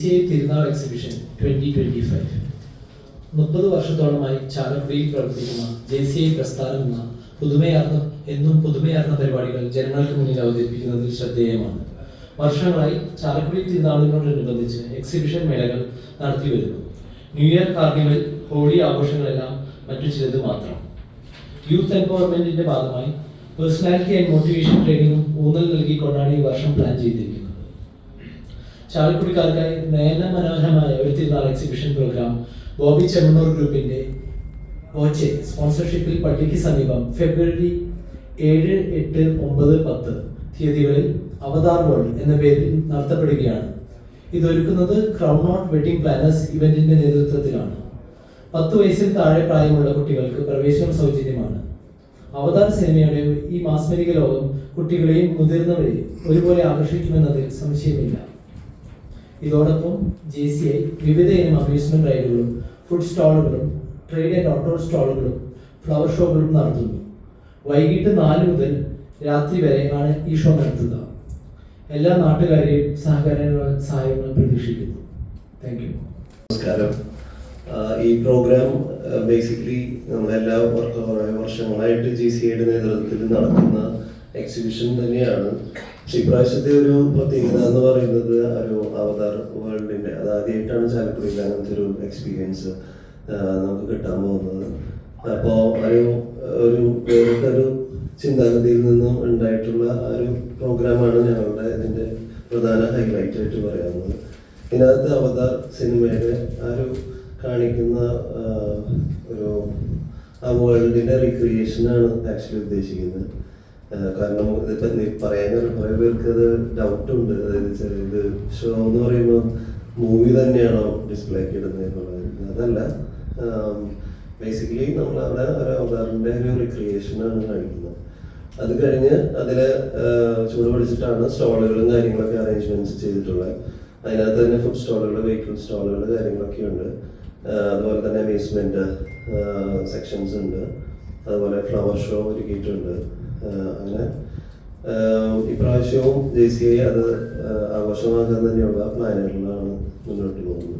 തിരുനാൾ exhibition twenty twenty five മുപ്പത് വർഷത്തോളമായി ചാലക്കുടിയിൽ പ്രവർത്തിക്കുന്ന ജെ സി ഐ പ്രസ്ഥാനം എന്ന പുതുമയാർന്ന എന്നും പുതുമയാർന്ന പരിപാടികൾ ജനങ്ങൾക്ക് മുന്നിൽ അവതരിപ്പിക്കുന്നതിൽ ശ്രദ്ധേയമാണ്. വർഷങ്ങളായി ചാലക്കുടി തിരുനാളിനോടനുബന്ധിച്ച് എക്സിബിഷൻ മേളകൾ നടത്തി വരുന്നു ന്യൂ ഇയർ കാർണിവൽ ഹോളി ആഘോഷങ്ങളെല്ലാം മറ്റു ചിലത് മാത്രം. യൂത്ത് എംപവർമെന്റിന്റെ ഭാഗമായി പേഴ്സണാലിറ്റി ആൻഡ് മോട്ടിവേഷൻ ട്രെയിനിങ്ങും ഊന്നൽ നൽകിക്കൊണ്ടാണ് ഈ വർഷം പ്ലാൻ ചെയ്തിരിക്കുന്നത്. ചാലക്കുടിക്കാർക്കായി നയന മനോഹരമായ ഒരു തിരുനാൾ എക്സിബിഷൻ പ്രോഗ്രാം ബോബി ചെമ്മണൂർ ഗ്രൂപ്പിന്റെ ഓച്ചെ സ്പോൺസർഷിപ്പിൽ പള്ളിക്ക് സമീപം ഫെബ്രുവരി ഏഴ് എട്ട് ഒമ്പത് പത്ത് തീയതികളിൽ അവതാർ വേൾഡ് എന്ന പേരിൽ നടത്തപ്പെടുകയാണ്. ഇതൊരുക്കുന്നത് ക്രൗൺ ഓൺ വെഡിംഗ് പ്ലാനേഴ്സ് ഇവന്റിന്റെ നേതൃത്വത്തിലാണ്. പത്ത് വയസ്സിൽ താഴെ പ്രായമുള്ള കുട്ടികൾക്ക് പ്രവേശനം സൗജന്യമാണ്. അവതാർ സിനിമയുടെ ഈ മാസ്മരിക ലോകം കുട്ടികളെയും മുതിർന്നവരെയും ഒരുപോലെ ആകർഷിക്കുമെന്നതിൽ സംശയമില്ല. ഇതോടൊപ്പം ജെ സി ഐ വിവിധ ഇനം അമ്യൂസ്മെന്റ് റൈഡുകളും ഫുഡ് സ്റ്റാളുകളും ട്രേഡ് ആൻഡ് ഔട്ട്ഡോർ സ്റ്റാളുകളും ഫ്ലവർ ഷോകളും നടത്തുന്നു. വൈകിട്ട് നാല് മുതൽ രാത്രി വരെ ആണ് ഈ ഷോ നടത്തുക. എല്ലാ നാട്ടുകാരെയും സഹകരണ സഹായങ്ങളും പ്രതീക്ഷിക്കുന്നു. താങ്ക് യു നമസ്കാരം. ഈ പ്രോഗ്രാം ബേസിക്കലി നമ്മളെല്ലാ വർഷങ്ങളായിട്ട് ജി സി ഐയുടെ നേതൃത്വത്തിൽ നടക്കുന്ന എക്സിബിഷൻ തന്നെയാണ്. പക്ഷെ ഇപ്രാവശ്യത്തെ ഒരു പ്രത്യേകത എന്ന് പറയുന്നത് ഒരു അവതാർ വേൾഡിന്റെ അത് ആദ്യമായിട്ടാണ് ചാലക്കുടിയിൽ അങ്ങനത്തെ ഒരു എക്സ്പീരിയൻസ് നമുക്ക് കിട്ടാൻ പോകുന്നത്. അപ്പോൾ ഒരു ഒരു വേറിട്ടൊരു ചിന്താഗതിയിൽ നിന്നും ഉണ്ടായിട്ടുള്ള ഒരു പ്രോഗ്രാമാണ് ഞങ്ങളുടെ ഇതിന്റെ പ്രധാന ഹൈലൈറ്റ് ആയിട്ട് പറയാവുന്നത് ഇതിനകത്ത് അവതാർ സിനിമയുടെ ആ ഒരു കാണിക്കുന്ന ഒരു ആ റിക്രിയേഷൻ ആണ് ആക്ച്വലി ഉദ്ദേശിക്കുന്നത്. കാരണം ഇതിപ്പോ പറയാൻ കുറെ പേർക്ക് അത് ഡൗട്ട് ഉണ്ട്. അതായത് ഇത് ഷോ എന്ന് പറയുമ്പോൾ മൂവി തന്നെയാണോ ഡിസ്പ്ലേ ഇടുന്നത് എന്നുള്ളത്. അതല്ല ബേസിക്കലി നമ്മൾ അവിടെ ഒരു അവതാറിന്റെ ഒരു റിക്രിയേഷൻ ആണ് കാണിക്കുന്നത്. അത് കഴിഞ്ഞ് അതിൽ ചൂട് പിടിച്ചിട്ടാണ് സ്റ്റോളുകളും കാര്യങ്ങളൊക്കെ അറേഞ്ച്മെന്റ്സ് ചെയ്തിട്ടുള്ളത്. അതിനകത്ത് തന്നെ ഫുഡ് സ്റ്റോളുകൾ വെഹിക്കിൾ സ്റ്റോളുകൾ കാര്യങ്ങളൊക്കെ ഉണ്ട്. അതുപോലെ തന്നെ അമ്യൂസ്മെന്റ് സെക്ഷൻസ് ഉണ്ട്. അതുപോലെ ഫ്ലവർ ഷോ ഒരുക്കിയിട്ടുണ്ട്. അങ്ങനെ. ഇപ്രാവശ്യവും ജെ സി ഐ അത് ആഘോഷമാക്കാൻ തന്നെയുള്ള പ്ലാനുകളിലാണ് മുന്നോട്ട് പോകുന്നത്.